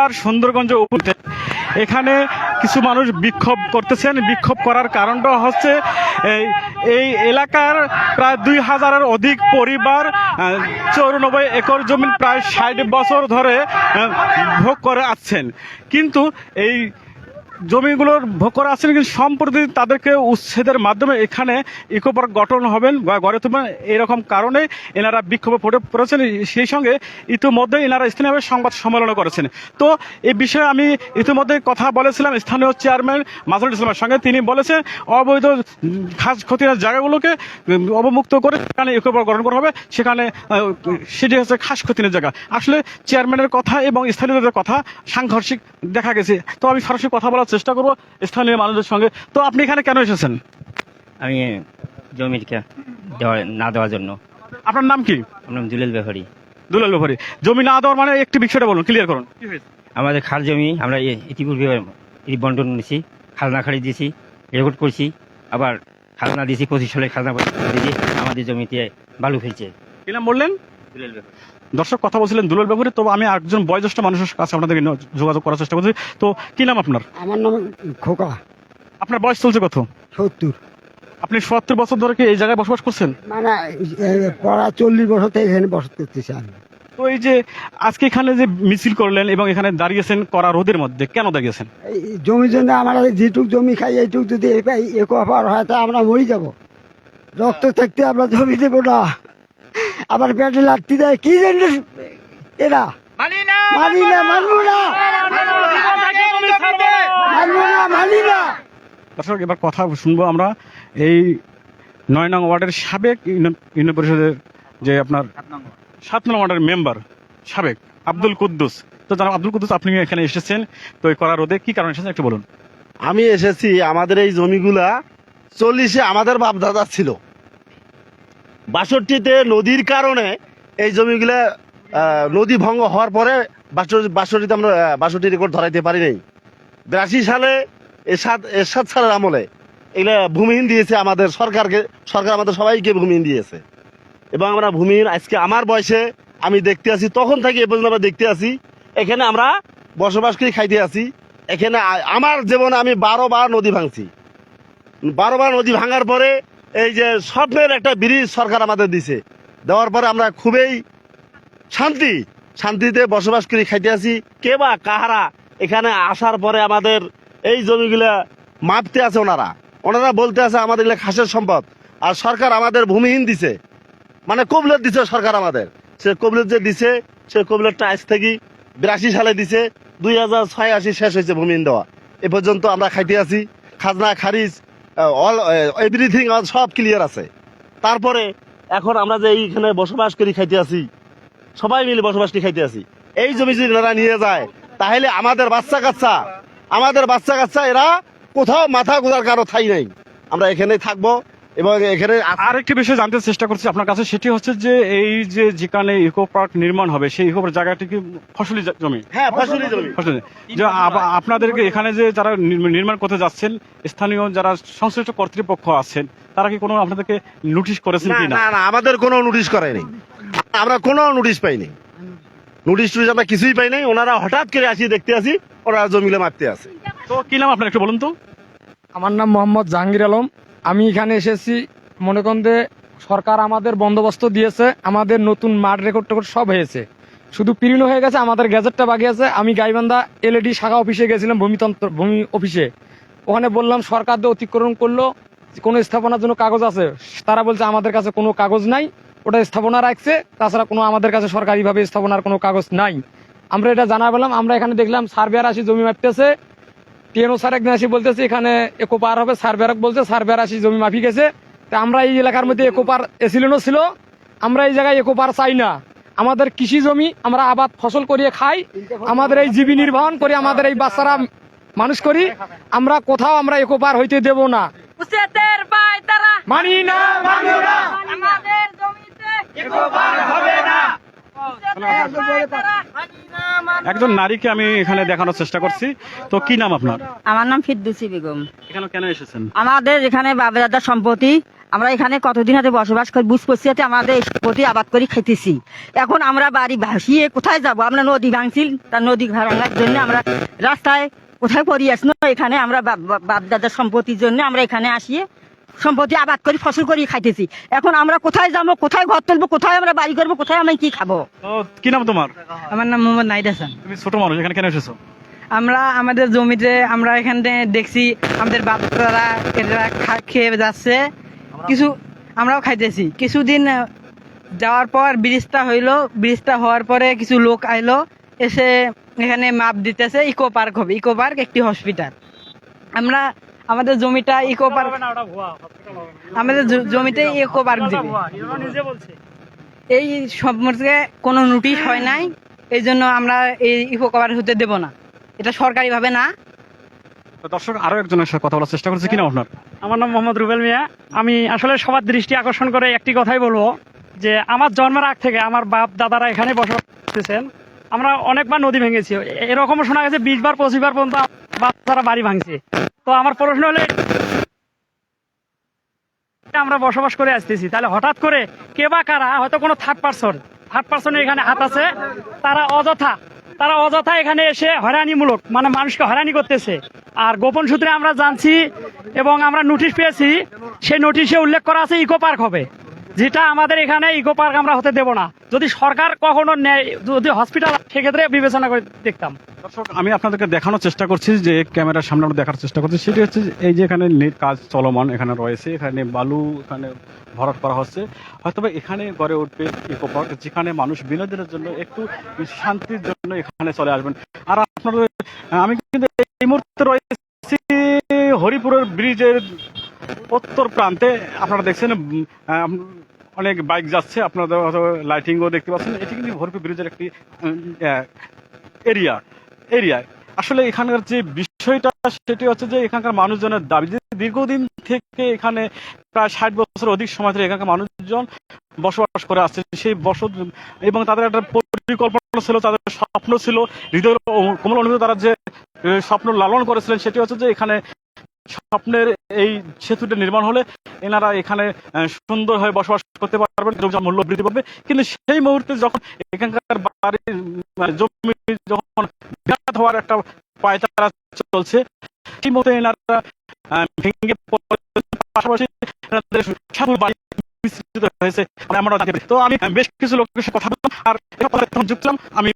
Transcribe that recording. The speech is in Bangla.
আর সুন্দরগঞ্জ উপরে এখানে কিছু মানুষ বিক্ষোভ করতেছেন। বিক্ষোভ করার কারণটা হচ্ছে এই এই এলাকার প্রায় দুই হাজারের অধিক পরিবার চৌরানব্বই একর জমি প্রায় ষাট বছর ধরে ভোগ করে আসছেন। কিন্তু এই জমিগুলোর ভোগ করা আসছেন কিন্তু সম্প্রতি তাদেরকে উচ্ছেদের মাধ্যমে এখানে ইকো পার্ক গঠন হবেন বা গড়ে তুলবেন এরকম কারণে এনারা বিক্ষোভে পড়ে পড়েছেন। সেই সঙ্গে ইতিমধ্যে এনারা স্থানীয়ভাবে সংবাদ সম্মেলন করেছেন। তো এই বিষয়ে আমি ইতিমধ্যে কথা বলেছিলাম স্থানীয় চেয়ারম্যান মাসুল ইসলামের সঙ্গে। তিনি বলেছেন, অবৈধ খাস ক্ষতির জায়গাগুলোকে অবমুক্ত করে সেখানে ইকো পার্ক গঠন করা হবে। সেখানে সেটি হচ্ছে খাস ক্ষতির জায়গা। আসলে চেয়ারম্যানের কথা এবং স্থানীয়দের কথা সাংঘর্ষিক দেখা গেছে। তো আমি সরাসরি কথা বলার চেষ্টা করব স্থানীয় মানুষদের সঙ্গে। তো আপনি এখানে কেন এসেছেন? আমি দেওয়া না দেওয়ার জন্য। আপনার নাম কি? আমার নাম দুলাল ব্যাপারী দুলাল ব্যাপারী জমি না দেওয়ার মানে একটি বিষয়টা বলুন ক্লিয়ার করুন। আমাদের খাল জমি আমরা ইতিপূর্বে বন্টন নিয়েছি খাজনা খালি দিয়েছি রেকর্ড করছি আবার খাজনা দিয়েছি পঁচিশ সালের খাজনা দিয়েছি আমাদের জমিতে বালু ফেলছে। কি নাম বললেন? দুলাল ব্যাপারী দর্শক কথা বলছিলেন দুলাল ব্যাপারী তো আমি একজন বয়োজ্যেষ্ঠ মানুষের কাছে আপনাদেরকে ন- যোগাযোগ করার চেষ্টা করছি। তো কি নাম আপনার? আমার নাম খোকা। আপনার বয়স চলছে কত? সত্তর। আপনি সত্তর বছর ধরে কি এই জায়গায় বসবাস করছেন? মানে পড়া চল্লিশ বছর থেকে এখানে বসত করতেছি আমি। তো এই যে আজকে এখানে যে মিছিল করলেন এবং এখানে দাঁড়িয়েছেন করা রোদের মধ্যে কেন দাঁড়িয়েছেন? এই জমি জন্য আমরা যেটুক জমি খাই এইটুক যদি একো পার হয় তা আমরা মরি যাব। রক্ত থাকতে আমরা জমি দেবো না। আবার পেটে লাগতে দেয় কি জানি এরা। মানি না মানবো না মানবো না মানি না দর্শক এবার কথা শুনব আমরা এই নয় নং ওয়ার্ডের সাবেক ইউনিয়ন ইউনিয়ন পরিষদের যে আপনার সাত নং ওয়ার্ডের মেম্বার সাবেক আব্দুল কুদ্দুস। তো জানাব আব্দুল কুদ্দুস আপনি এখানে এসেছেন তো এই করা রোদে কি কারণে এসেছেন একটু বলুন। আমি এসেছি আমাদের এই জমিগুলা চল্লিশে আমাদের বাপ দাদা ছিল। বাষট্টিতে নদীর কারণে এই জমিগুলো নদী ভঙ্গ হওয়ার পরে বাষট্টি- বাষট্টিতে আমরা বাষট্টি রেকর্ড ধরাইতে পারি নাই। বিরাশি সালে এরশাদ এরশাদ সালের আমলে এগুলা ভূমিহীন দিয়েছে আমাদের সরকারকে, সরকার আমাদের সবাইকে ভূমিহীন দিয়েছে। এবং আমরা ভূমিহীন, আজকে আমার বয়সে আমি দেখতে আছি, তখন থেকে এ পর্যন্ত আমরা দেখতে আছি, এখানে আমরা বসবাস করে খাইতে আছি, এখানে আমার জীবনে আমি বারো বার নদী ভাঙছি। বারো বার নদী ভাঙার পরে এই যে স্বপ্নের একটা ব্রিজ সরকার আমাদের দিছে। দেওয়ার পরে আমরা খুবই শান্তি, শান্তিতে বসবাস করে খাইতে আছি। কে বা কাহারা এখানে আসার পরে আমাদের এই জমিগুলা মাপতে আছে ওনারা। ওনারা বলতে আছে আমাদের এগুলা খাসের সম্পদ। আর সরকার আমাদের ভূমিহীন দিছে। মানে কবলেট দিছে সরকার আমাদের। সে কবলেট যে দিছে, সে কবলেটটা আজ থেকে বিরাশি সালে দিছে। দুই হাজার ছয় আশি শেষ হয়েছে ভূমিহীন দেওয়া। এ পর্যন্ত আমরা খাইতে আছি। খাজনা, খারিজ অল এভরিথিং সব ক্লিয়ার আছে। তারপরে এখন আমরা যে এইখানে বসবাস করি, খাইতে আছি সবাই মিলে বসবাস করি, খাইতে আছি এই জমি যদি এনারা নিয়ে যায়, তাহলে আমাদের বাচ্চা কাচ্চা, আমাদের বাচ্চা কাচ্চা এরা কোথাও মাথা গোজার কারও ঠাই নাই। আমরা এখানেই থাকব এবং এখানে আছি। আর একটি বিষয় জানতে চেষ্টা করছি আপনার কাছে সেটি হচ্ছে যে এই যে যেখানে ইকো পার্ক নির্মাণ হবে সেই ইকো পার্ক জায়গাটি কি ফসলি জমি? হ্যাঁ ফসলি জমি। ফসলি যে আপনাদেরকে এখানে যে যারা নির্মাণ করতে যাচ্ছেন স্থানীয় যারা সংশ্লিষ্ট কর্তৃপক্ষ আছেন তারা কি কোনো আপনাদেরকে নোটিশ করেছেন কি না না আমাদের কোনো নোটিশ করেনি। আমরা কোনো নোটিশ পাইনি। নোটিশ টুটিশ আমরা কিছুই পাই নাই ওনারা হঠাৎ করে আসি দেখতে আসি ওনারা জমিলে মারতে আসে। তো কি নাম আপনার একটু বলুন তো? আমার নাম মোহাম্মদ জাহাঙ্গীর আলম। আমি এখানে এসেছি, মনে করেন যে সরকার আমাদের বন্দোবস্ত দিয়েছে, আমাদের নতুন মাঠ রেকর্ড টেকর্ড সব হয়েছে। শুধু পিরিনো হয়ে গেছে, আমাদের গ্যাজেটটা বাকি আছে। আমি গাইবান্ধা এলইডি শাখা অফিসে গেছিলাম, ভূমিতন্ত্র, ভূমি অফিসে। ওখানে বললাম, সরকার দিয়ে অতিক্রম করল, কোনো স্থাপনার জন্য কাগজ আছে। তারা বলছে, আমাদের কাছে কোনো কাগজ নাই, ওটা স্থাপনা রাখছে, তাছাড়া কোনো আমাদের কাছে সরকারিভাবে স্থাপনার কোনো কাগজ নাই। আমরা এটা জানা পেলাম আমরা এখানে দেখলাম সার্ভেয়ার আসি জমি মাপতেছে টিএনও স্যার একদিন আসি বলতেছে এখানে একো পার হবে। সার্ভেয়ারক বলছে সার্ভেয়ার আসি জমি মাফি গেছে। তা আমরা এই এলাকার মধ্যে একো পার এসিলেনও ছিল আমরা এই জায়গায় একো পার চাই না। আমাদের কৃষি জমি আমরা আবাদ ফসল করিয়ে খাই। আমাদের এই জীবী নির্বাহন করে আমাদের এই বাচ্চারা মানুষ করি। আমরা কোথাও আমরা একো পার হইতে দেব না। মানি না মানব না। আমাদের জমিতে একজন নারীকে আমি এখানে দেখানোর চেষ্টা করছি। তো কি নাম আপনার? আমার নাম ফিরদুসি বেগম। এখানে কেন এসেছেন? আমাদের এখানে বাবাদাদার সম্পত্তি। আমরা এখানে কতদিন হাতে বসবাস করি বুঝ বুঝপছিয়াতে আমাদের সম্পত্তি আবাদ করে খেতেছি। এখন আমরা বাড়ি ভাসিয়ে কোথায় যাব? আমরা নদী ভাঙছিল তার নদী ভাঙার জন্য আমরা রাস্তায় কোথায় পড়ি আসি? না, এখানে আমরা বাপ বাপদাদার সম্পত্তির জন্য আমরা এখানে আসিয়ে সম্পত্তি আবাদ করি ফসল করি খাইতেছি। এখন আমরা কোথায় যাব কোথায় ঘর তুলবো কোথায় আমরা বাড়ি করব কোথায় আমরা কি খাব? কি নাম তোমার? আমার নাম মোহাম্মদ নাইদ হাসান। তুমি ছোট মানুষ এখানে কেন এসেছ? আমরা আমাদের জমিতে আমরা এখানে দেখছি আমাদের বাচ্চারা এরা খেয়ে যাচ্ছে। কিছু আমরাও খাইতেছি। কিছুদিন যাওয়ার পর ব্রিজটা হইল ব্রিজটা হওয়ার পরে কিছু লোক আইলো এসে এখানে মাপ দিতেছে ইকো পার্ক হবে। ইকো পার্ক একটি হসপিটাল। আমরা আমাদের জমিটা ইকো পার্ক আমাদের জমিতে ইকো পার্ক দিবে। এই সম্পর্কে কোনো নোটিশ হয় নাই এই জন্য আমরা এই ইকো পার্ক হতে দেব না। এটা সরকারি ভাবে না। তো দর্শক আরও একজনের সাথে কথা বলার চেষ্টা করছি। কিনা আপনার? আমার নাম মোহাম্মদ রুবেল মিয়া। আমি আসলে সবার দৃষ্টি আকর্ষণ করে একটি কথাই বলব যে আমার জন্মের আগ থেকে আমার বাপ দাদারা এখানে বসবাস করতেছেন। আমরা অনেকবার নদী ভেঙেছি। এরকম শোনা গেছে বিশ বার পঁচিশ বার পর্যন্ত বাচ্চারা বাড়ি ভাঙছে। তো আমার প্রশ্ন হলে, আমরা বসবাস করে আসতেছি, তাহলে হঠাৎ করে কে বা কারা, হয়তো কোনো থার্ড পার্সন থার্ড পার্সনের এখানে হাত আছে, তারা অযথা তারা অযথা এখানে এসে হয়রানিমূলক মানে মানুষকে হয়রানি করতেছে। আর গোপন সূত্রে আমরা জানছি এবং আমরা নোটিশ পেয়েছি, সেই নোটিশে উল্লেখ করা আছে ইকো পার্ক হবে। যেটা আমাদের এখানে ইকো পার্ক আমরা হতে দেব না। যদি সরকার কখনো নেয়, যদি হসপিটাল সেক্ষেত্রে বিবেচনা করে দেখতাম। দর্শক, আমি আপনাদেরকে দেখানোর চেষ্টা করছি, যে ক্যামেরার সামনে আমরা দেখার চেষ্টা করছি। সেটি হচ্ছে এই যে এখানে কাজ চলমান এখানে রয়েছে, এখানে বালু, এখানে ভরাট করা হচ্ছে। হয়তোবা এখানে গড়ে উঠবে ইকো পার্ক যেখানে মানুষ বিনোদনের জন্য একটু শান্তির জন্য এখানে চলে আসবেন। আর আপনাদের, আমি কিন্তু এই মুহূর্তে রয়েছি হরিপুরের ব্রিজের উত্তর প্রান্তে আপনারা দেখছেন অনেক বাইক যাচ্ছে আপনারা লাইটিংও দেখতে পাচ্ছেন। এটি কিন্তু হরিপুর ব্রিজের একটি এরিয়া এরিয়ায় আসলে এখানকার যে বিষয়টা, সেটি হচ্ছে যে এখানকার মানুষজনের দাবি যে দীর্ঘদিন থেকে এখানে প্রায় ষাট বছর অধিক সময় ধরে এখানকার মানুষজন বসবাস করে আসছে সেই বসত, এবং তাদের একটা পরিকল্পনা ছিল, তাদের স্বপ্ন ছিল, হৃদয় কোমল অনুভূতি তারা যে স্বপ্ন লালন করেছিলেন, সেটি হচ্ছে যে এখানে স্বপ্নের এই সেতুটা নির্মাণ হলে এনারা এখানে সুন্দর হয়ে বসবাস করতে পারবেন মূল্য বৃদ্ধি পাবে। কিন্তু সেই মুহূর্তে যখন এখানকার বাড়ির মানে জমি যখন বিরাট হওয়ার একটা পায়তারা চলছে, সেই মুহূর্তে এনারা ভেঙে পাশাপাশি বিস্তৃত হয়েছে। আমরা জানতে তো আমি বেশ কিছু লোকের সাথে কথা বললাম, আর যুক্ত আমি